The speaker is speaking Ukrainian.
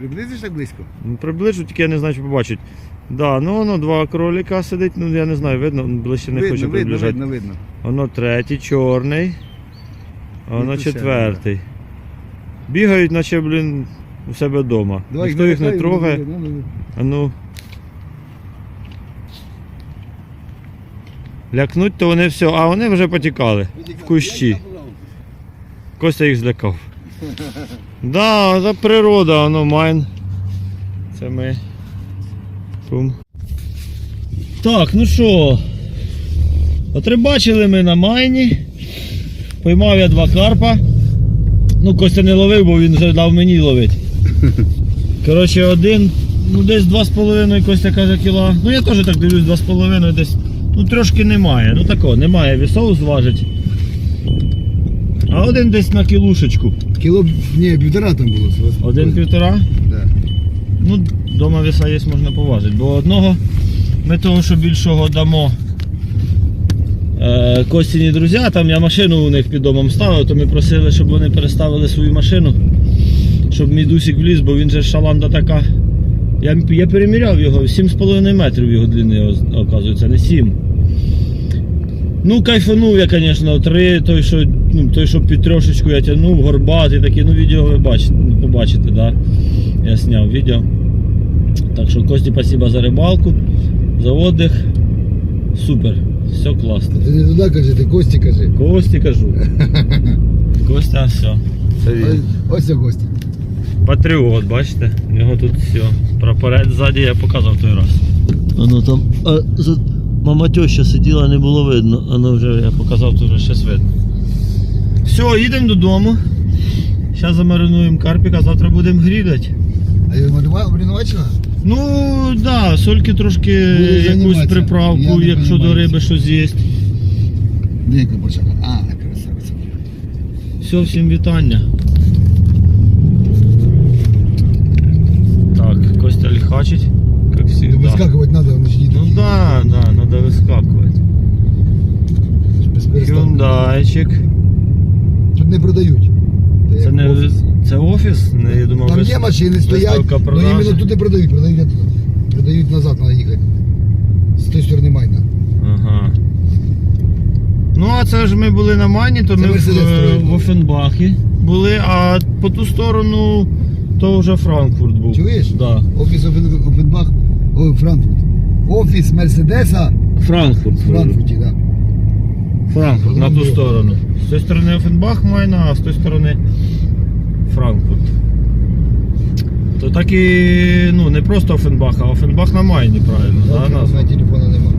Приблизиш так близько? Ну, Приближу, тільки я не знаю, чи побачить. Да, ну воно два кролика сидить, ну я не знаю, видно, ближче не видно, хочу видно, приближати. видно, видно. Воно третій, чорний, а воно ще четвертий. Бігають, наче, блін, у себе вдома. Давай, Ніхто їх не трогає. А ну. Лякнуть, то вони все, а вони вже потікали. В кущі. Костя їх злякав. Да, це природа, воно майн. Це ми. Пум. Так, ну що. От рибачили ми на майні. Поймав я два карпа. Ну, Костя не ловив, бо він вже дав мені ловити. Коротше, один, ну десь 2,5 Костя каже кіла. Ну я теж так дивлюсь, 2,5 десь. Ну трошки немає. Ну тако, немає вісов зважить. А один десь на кілушечку. Кіло, ні, півтора там було. Один півтора. Да. Ну, вдома віса є, можна поважити. Бо одного ми того, що більшого дамо е, Костіні друзі, там я машину у них під домом ставив, то ми просили, щоб вони переставили свою машину, щоб мій дусик вліз, бо він же шаланда така. Я, я переміряв його, 7,5 метрів його длини, оказується, не 7. Ну, кайфанув я, звісно, три, той, що, ну, той, що під трошечку я тягнув, горбатий такий, ну відео ви бачите, ну, побачите, да? Я зняв відео. Так що Кості спасибо за рибалку, за отдих. Супер, все класно. Ти не туди кажи, ти Кості кажи. Кості кажу. Костя, все. Це Ось, він. ось це Кості. Патріот, бачите? У нього тут все. Прапорець ззаді я показав той раз. Воно там. А, за... Мама теща сиділа, не було видно. Воно вже я показав, то вже щось видно. Все, їдемо додому. Зараз замаринуємо карпіка, завтра будемо грідати. А його малював. Ну, так, да, сольки трошки якусь приправку, якщо до риби щось є. Ні, кабачок. А, красавиця. Все, всім вітання. Так, Костя лихачить, Hyundaiчик. Тут не продають. Це як не офіс. це офіс? Не, я думав, Там вис- є машини стоять, але іменно тут не продають, продають, продають назад, треба їхати. З тої сторони майна. Ага. Ну, а це ж ми були на Майні, то Це ми в, е, в Офенбахі були, а по ту сторону то вже Франкфурт був. Чуєш? Да. Офіс Опен- Опенбах, о, Франкфурт. Офіс Мерседеса Франкфурт. Франкфурті. Франкфурт на ту сторону. З тої сторони Офенбах Майна, а з тої сторони Франкфурт. То так і ну, не просто Офенбах, а Офенбах на Майні, правильно. Да, назва? на телефона нема.